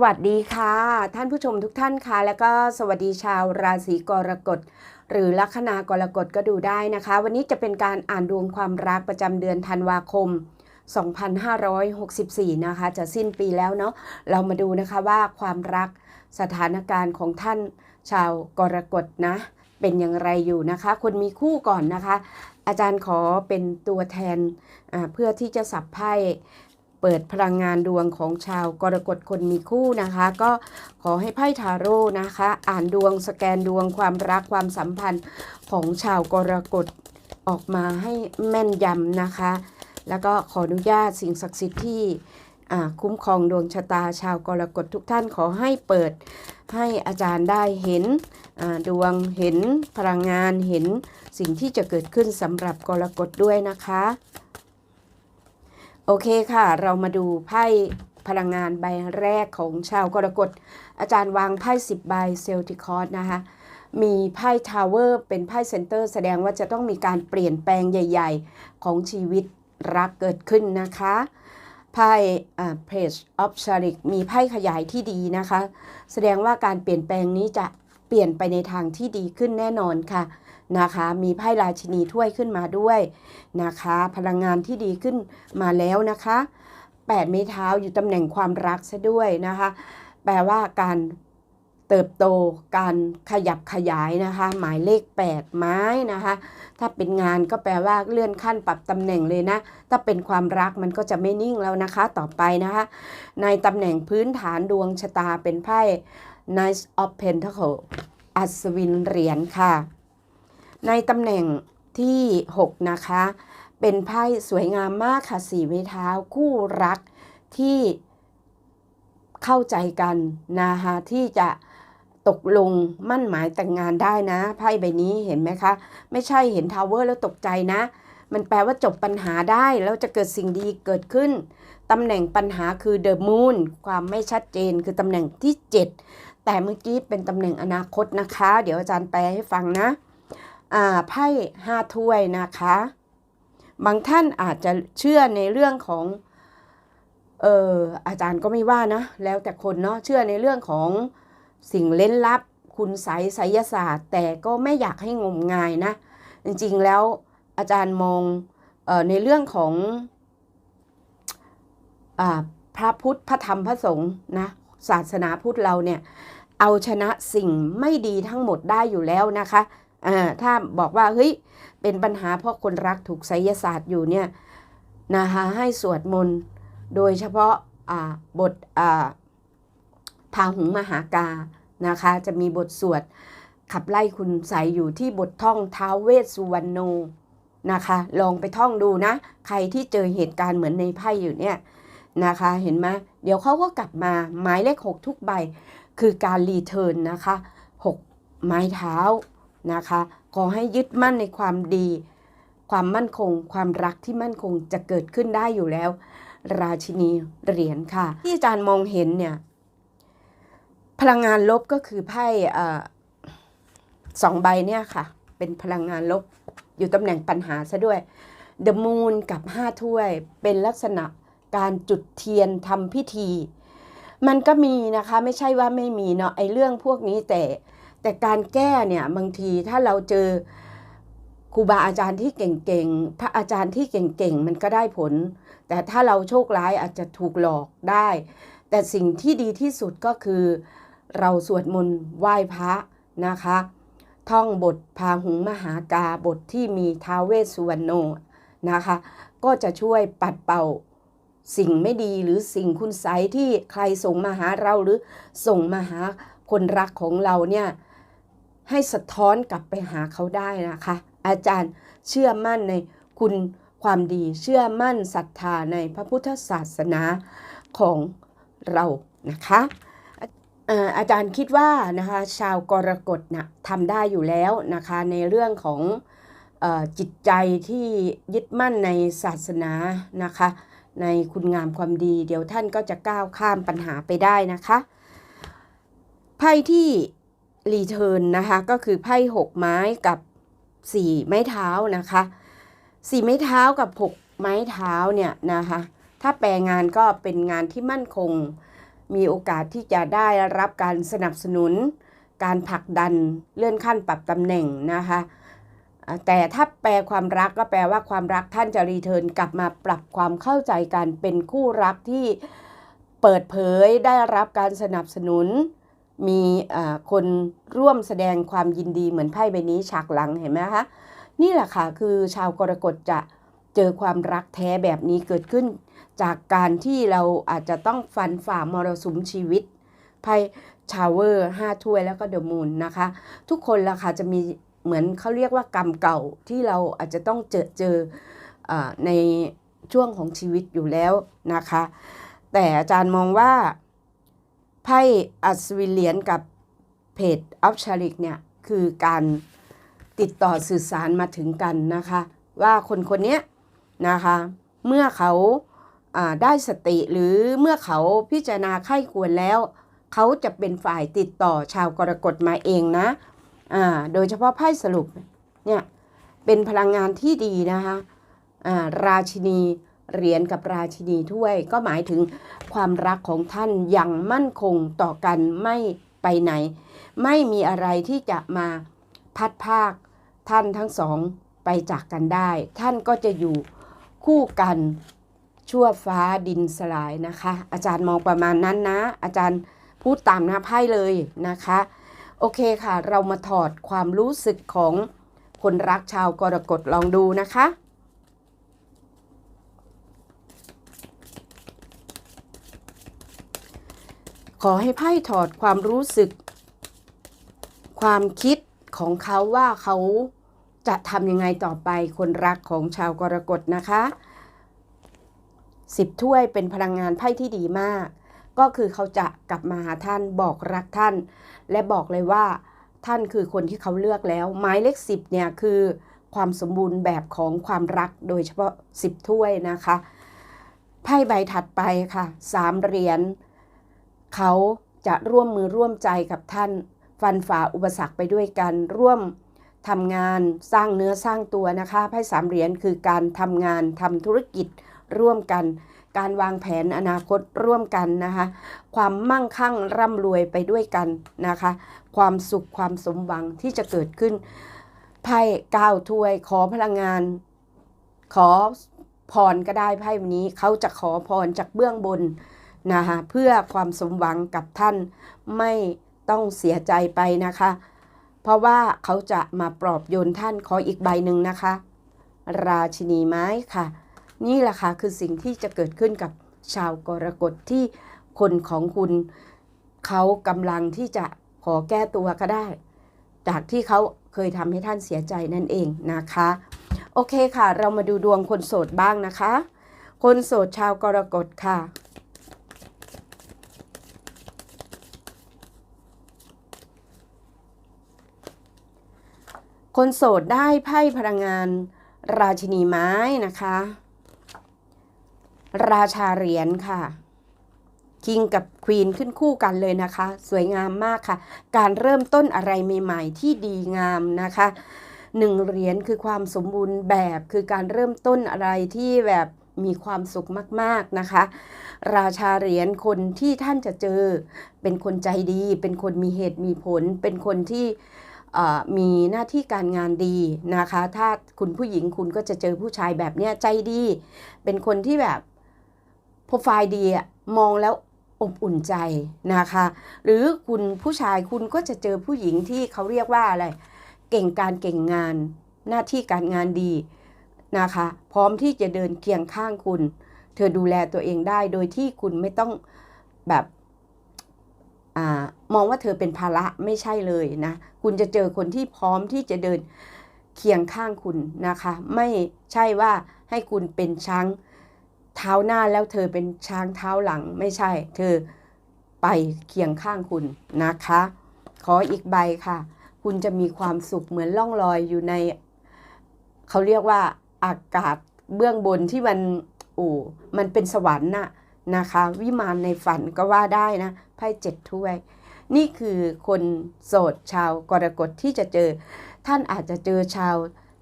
สวัสดีค่ะ ท่านผู้ชมทุกท่านค่ะแล้วก็สวัสดีชาวราศีกรกฎ หรือลัคนากรกฎก็ดูได้นะคะ วันนี้จะเป็นการอ่านดวงความรักประจำเดือนธันวาคม 2564 นะคะ จะสิ้นปีแล้วเนาะเรามาดูนะคะว่าความรักสถานการณ์ของท่านชาวกรกฎนะ เป็นอย่างไรอยู่นะคะ คนมีคู่ก่อนนะคะ อาจารย์ขอเป็นตัวแทนเพื่อที่จะสับไพ่ เปิดพลังงานดวงของชาวกรกฎคนมีคู่นะคะ ก็ขอให้ไพ่ทาโร่นะคะ อ่านดวงสแกนดวงความรักความสัมพันธ์ของชาวกรกฎออกมาให้แม่นยำนะคะ แล้วก็ขออนุญาตสิ่งศักดิ์สิทธิ์ที่คุ้มครองดวงชะตาชาวกรกฎทุกท่านขอให้เปิดให้อาจารย์ได้เห็นดวงเห็นพลังงานเห็นสิ่งที่จะเกิดขึ้นสำหรับกรกฎด้วยนะคะ โอเคค่ะ เรามาดูไพ่พลังงานใบแรกของชาวกรกฎ อาจารย์วางไพ่10ใบเซลติคอร์สนะคะมีไพ่ทาวเวอร์เป็นไพ่เซนเตอร์แสดงว่าจะต้องมีการเปลี่ยนแปลงใหญ่ ๆ ของชีวิตรักเกิดขึ้นนะคะไพ่เพจออฟชาริกมีไพ่ขยายที่ดีนะคะ แสดงว่าการเปลี่ยนแปลงนี้จะ เปลี่ยนไปในทางที่ดีขึ้นแน่นอนค่ะนะคะ มีไพ่ราชินีถ้วยขึ้นมาด้วยนะคะ พลังงานที่ดีขึ้นมาแล้วนะคะแปดไม้เท้าอยู่ตำแหน่งความรักซะด้วยนะคะ แปลว่าการเติบโตการขยับขยายนะคะ หมายเลข 8 ไม้นะคะ ถ้าเป็นงานก็แปลว่าเลื่อนขั้นปรับตำแหน่งเลยนะ ถ้าเป็นความรักมันก็จะไม่นิ่งแล้วนะคะ ต่อไปนะคะ ในตำแหน่งพื้นฐานดวงชะตาเป็นไพ่ Knight of Pentacle อัศวินเหรียญค่ะ ในตำแหน่งที่ 6 นะคะ เป็นไพ่สวยงามมากค่ะสีไม้เท้าคู่รักที่เข้าใจกันนะคะที่จะตกลงมั่นหมายแต่งงานได้นะ ไพ่ใบนี้เห็นไหมคะ ไม่ใช่เห็นทาวเวอร์แล้วตกใจนะ มันแปลว่าจบปัญหาได้ แล้วจะเกิดสิ่งดีเกิดขึ้น ตำแหน่งปัญหาคือเดอะมูนความไม่ชัดเจนคือตำแหน่งที่ 7 แต่เมื่อกี้เป็นตำแหน่งอนาคตนะคะ เดี๋ยวอาจารย์แปลให้ฟังนะไพ่ห้าถ้วยนะคะ บางท่านอาจจะเชื่อในเรื่องของเอออาจารย์ก็ไม่ว่านะ แล้วแต่คนเนาะเชื่อในเรื่องของสิ่งเล้นลับ คุณไสยไสยศาสตร์ แต่ก็ไม่อยากให้งมงายนะ จริงๆแล้วอาจารย์มองเออในเรื่องของอาพระพุทธพระธรรมพระสงฆ์นะศาสนาพุทธเราเนี่ย เอาชนะสิ่งไม่ดีทั้งหมดได้อยู่แล้วนะคะถ้าบอกว่าเฮ้ยเป็นปัญหาเพราะคนรักถูกไสยศาสตร์อยู่เนี่ยนะคะให้สวดมนต์โดยเฉพาะบทพาหุงมหากานะคะ จะมีบทสวดขับไล่คุณใสยอยู่ที่บทท่องท้าวเวสสุวรรณโนนะคะ ลองไปท่องดูนะ ใครที่เจอเหตุการณ์เหมือนในไพ่อยู่เนี่ยนะคะ เห็นไหมเดี๋ยวเขาก็กลับมาหมายเลขหกทุกใบ คือการรีเทิร์นนะคะหกไม้เท้านะคะขอให้ยึดมั่นในความดี ความมั่นคง ความรักที่มั่นคงจะเกิดขึ้นได้อยู่แล้ว ราชินีเหรียญค่ะ ที่อาจารย์มองเห็นเนี่ยพลังงานลบก็คือไพ่สองใบเนี่ยค่ะ เป็นพลังงานลบอยู่ตำแหน่งปัญหาซะด้วย The Moon กับห้าถ้วยเป็นลักษณะการจุดเทียนทำพิธี มันก็มีนะคะไม่ใช่ว่าไม่มีเนาะไอเรื่องพวกนี้แต่ แต่การแก้เนี่ยบางทีถ้าเราเจอครูบาอาจารย์ที่เก่งๆ พระอาจารย์ที่เก่งๆ มันก็ได้ผล แต่ถ้าเราโชคร้ายอาจจะถูกหลอกได้ แต่สิ่งที่ดีที่สุดก็คือ เราสวดมนต์ไหว้พระนะคะ ท่องบทพาหุงมหากาบทที่มีท้าวเวสสุวรรณโนนะคะ ก็จะช่วยปัดเป่า สิ่งไม่ดีหรือสิ่งคุณไสที่ใครส่งมาหาเราหรือส่งมาหาคนรักของเราเนี่ยให้สะท้อนกลับไปหาเขาได้นะคะ อาจารย์เชื่อมั่นในคุณความดีเชื่อมั่นศรัทธาในพระพุทธศาสนาของเรานะคะอาจารย์คิดว่านะคะชาวกรกฎนะทำได้อยู่แล้วนะคะในเรื่องของอจิตใจที่ยึดมั่นในศาสนานะคะ ในคุณงามความดี เดี๋ยวท่านก็จะก้าวข้ามปัญหาไปได้นะคะไพ่ที่รีเทิร์นนะคะก็คือไพ่หกไม้กับสี่ไม้เท้านะคะสี่ไม้เท้ากับหกไม้เท้าเนี่ยนะคะถ้าแปลงานก็เป็นงานที่มั่นคง มีโอกาสที่จะได้รับการสนับสนุน การผลักดันเลื่อนขั้นปรับตำแหน่งนะคะ แต่ถ้าแปลความรักก็แปลว่าความรักท่านจะรีเทิร์นกลับมาปรับความเข้าใจกันเป็นคู่รักที่เปิดเผยได้รับการสนับสนุน มีคนร่วมแสดงความยินดีเหมือนไพ่ใบนี้ฉากหลังเห็นไหมคะนี่แหละค่ะคือชาวกรกฎจะเจอความรักแท้แบบนี้เกิดขึ้น จากการที่เราอาจจะต้องฟันฝ่ามรสุมชีวิตไพ่ชาวเวอร์ห้าถ้วยแล้วก็เดอะมูนนะคะ ทุกคนละค่ะจะมี เหมือนเขาเรียกว่ากรรมเก่าที่เราอาจจะต้องเจอเจออในช่วงของชีวิตอยู่แล้วนะคะ แต่อาจารย์มองว่าไพ่อัศวินเหรียญกับเพจอัฟชาริกเนี่ยคือการติดต่อสื่อสารมาถึงกันนะคะ ว่าคนคนนี้นะคะ เมื่อเขาได้สติหรือเมื่อเขาพิจารณาไข้ควรแล้ว เขาจะเป็นฝ่ายติดต่อชาวกรกฎมาเองนะ โดยเฉพาะไพ่สรุปเนี่ยเป็นพลังงานที่ดีนะคะอ่าราชินีเหรียญกับราชินีถ้วย ก็หมายถึงความรักของท่านยังมั่นคงต่อกันไม่ไปไหน ไม่มีอะไรที่จะมาพัดภาคท่านทั้งสองไปจากกันได้ ท่านก็จะอยู่คู่กันชั่วฟ้าดินสลายนะคะ อาจารย์มองประมาณนั้นนะ อาจารย์พูดตามหน้าไพ่เลยนะคะ โอเคค่ะ เรามาถอดความรู้สึกของคนรักชาวกรกฎลองดูนะคะขอให้ไพ่ถอดความรู้สึก ความคิดของเขาว่าเขาจะทำยังไงต่อไปคนรักของชาวกรกฎนะคะสิบถ้วยเป็นพลังงานไพ่ที่ดีมาก ก็คือเขาจะกลับมาหาท่านบอกรักท่าน และบอกเลยว่าท่านคือคนที่เขาเลือกแล้ว หมายเลขสิบเนี่ยคือความสมบูรณ์แบบของความรักโดยเฉพาะสิบถ้วยนะคะไพ่ใบถัดไปค่ะสามเหรียญเขาจะร่วมมือร่วมใจกับท่าน ฟันฝ่าอุปสรรคไปด้วยกันร่วมทำงานสร้างเนื้อสร้างตัวนะคะไพ่สามเหรียญคือการทำงานทำธุรกิจร่วมกัน การวางแผนอนาคตร่วมกันนะคะ ความมั่งคั่งร่ำรวยไปด้วยกันนะคะ ความสุขความสมหวังที่จะเกิดขึ้นไพ่ก้าวถ้วยขอพลังงาน ขอพรก็ได้ไพ่วันนี้เขาจะขอพรจากเบื้องบนนะคะเพื่อความสมหวังกับท่านไม่ต้องเสียใจไปนะคะ เพราะว่าเขาจะมาปลอบโยนท่านขออีกใบหนึ่งนะคะ ราชินีไม้ค่ะ นี่แหละค่ะคือสิ่งที่จะเกิดขึ้นกับชาวกรกฎที่คนของคุณเขากำลังที่จะขอแก้ตัวก็ได้ จากที่เขาเคยทำให้ท่านเสียใจนั่นเองนะคะ โอเคค่ะ เรามาดูดวงคนโสดบ้างนะคะ คนโสดชาวกรกฎค่ะคนโสดได้ไพ่พลังงานราชินีไม้นะคะ ราชาเหรียญค่ะคิงกับควีนขึ้นคู่กันเลยนะคะ สวยงามมากค่ะ การเริ่มต้นอะไรใหม่ๆ ที่ดีงามนะคะหนึ่งเหรียญคือความสมบูรณ์แบบคือการเริ่มต้นอะไรที่แบบมีความสุขมากๆนะคะ ราชาเหรียญคนที่ท่านจะเจอ เป็นคนใจดี เป็นคนมีเหตุมีผล เป็นคนที่มีหน้าที่การงานดีนะคะ ถ้าคุณผู้หญิงคุณก็จะเจอผู้ชายแบบเนี้ยใจดี เป็นคนที่แบบ โปรไฟล์ดีอะมองแล้วอบอุ่นใจนะคะ หรือคุณผู้ชายคุณก็จะเจอผู้หญิงที่เขาเรียกว่าอะไร เก่งการเก่งงาน หน้าที่การงานดีนะคะ พร้อมที่จะเดินเคียงข้างคุณ เธอดูแลตัวเองได้โดยที่คุณไม่ต้องแบบอามองว่าเธอเป็นภาระไม่ใช่เลยนะ คุณจะเจอคนที่พร้อมที่จะเดินเคียงข้างคุณนะคะ ไม่ใช่ว่าให้คุณเป็นช้าง เท้าหน้าแล้วเธอเป็นช้างเท้าหลังไม่ใช่ เธอไปเคียงข้างคุณนะคะ ขออีกใบค่ะ คุณจะมีความสุขเหมือนล่องลอยอยู่ใน เขาเรียกว่าอากาศเบื้องบนที่มันโอ้มันเป็นสวรรค์น่ะนะคะ วิมานในฝันก็ว่าได้นะไพ่เจ็ดถ้วย นี่คือคนโสดชาวกรกฎที่จะเจอ ท่านอาจจะเจอชาว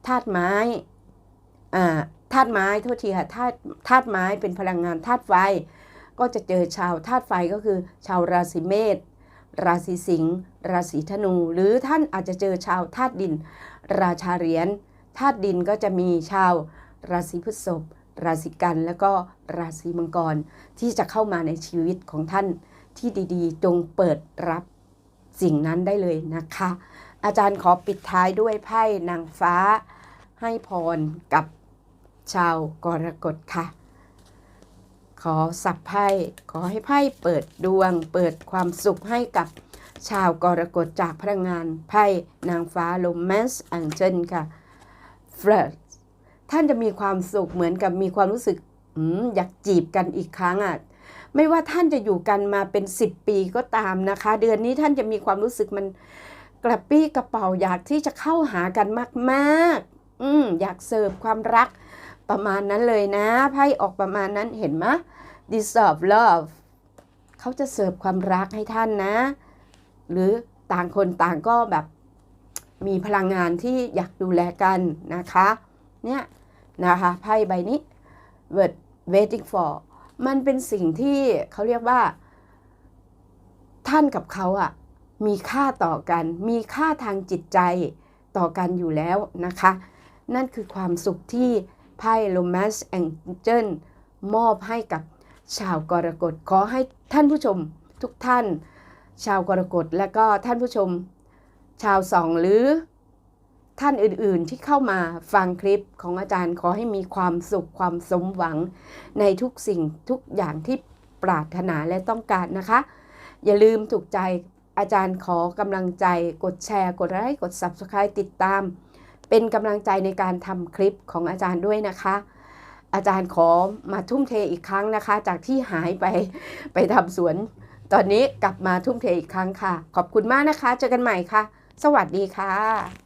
ธาตุไม้อ่า ธาตุไม้โทษทีค่ะธาตุธาตุไม้เป็นพลังงานธาตุไฟ ก็จะเจอชาวธาตุไฟก็คือ ชาวราศีเมษราศีสิงห์ราศีธนู หรือท่านอาจจะเจอชาวธาตุดิน ราชาเหรียญธาตุดินก็จะมีชาวราศีพฤษภราศีกันแล้วก็ราศีมังกรที่จะเข้ามาในชีวิตของท่านที่ดีๆ จงเปิดรับสิ่งนั้นได้เลยนะคะ อาจารย์ขอปิดท้ายด้วยไพ่นางฟ้าให้พรกับ ชาวกรกฎค่ะ ขอสับไพ่ขอให้ไพ่เปิดดวง เปิดความสุขให้กับชาวกรกฎจากพลังงานไพ่นางฟ้าโ o แมนส์อังเจนค่ะเฟรดท่านจะมีความสุขเหมือนกับมีความรู้สึกอมอยากจีบกันอีกครั้งอะไม่ว่าท่านจะอยู่กันมาเป็น 10 ปีก็ตามนะคะ เดือนนี้ท่านจะมีความรู้สึกมันกระปี้กระเป๋าอยากที่จะเข้าหากันมาก ๆ อืมอยากเสิร์ฟความรัก ประมาณนั้นเลยนะไพ่ออกประมาณนั้นเห็นไหม deserve love เขาจะเสิร์ฟความรักให้ท่านนะ หรือต่างคนต่างก็แบบมีพลังงานที่อยากดูแลกันนะคะ เนี่ยนะคะไพ่ใบนี้ word waiting for มันเป็นสิ่งที่เขาเรียกว่า ท่านกับเขาอะมีค่าต่อกัน มีค่าทางจิตใจต่อกันอยู่แล้วนะคะ นั่นคือความสุขที่ ไพ่ Romance Angel มอบให้กับชาวกรกฎขอให้ท่านผู้ชมทุกท่าน ชาวกรกฎและก็ท่านผู้ชม ชาวสองหรือท่านอื่นๆที่เข้ามาฟังคลิปของอาจารย์ขอให้มีความสุขความสมหวังในทุกสิ่งทุกอย่างที่ปรารถนาและต้องการนะคะ อย่าลืมถูกใจอาจารย์ขอกำลังใจกดแชร์ กดไลค์กด Subscribe ติดตาม เป็นกำลังใจในการทำคลิปของอาจารย์ด้วยนะคะ อาจารย์ขอมาทุ่มเทอีกครั้งนะคะ จากที่หายไปไปทำสวน ตอนนี้กลับมาทุ่มเทอีกครั้งค่ะ ขอบคุณมากนะคะ เจอกันใหม่ค่ะ สวัสดีค่ะ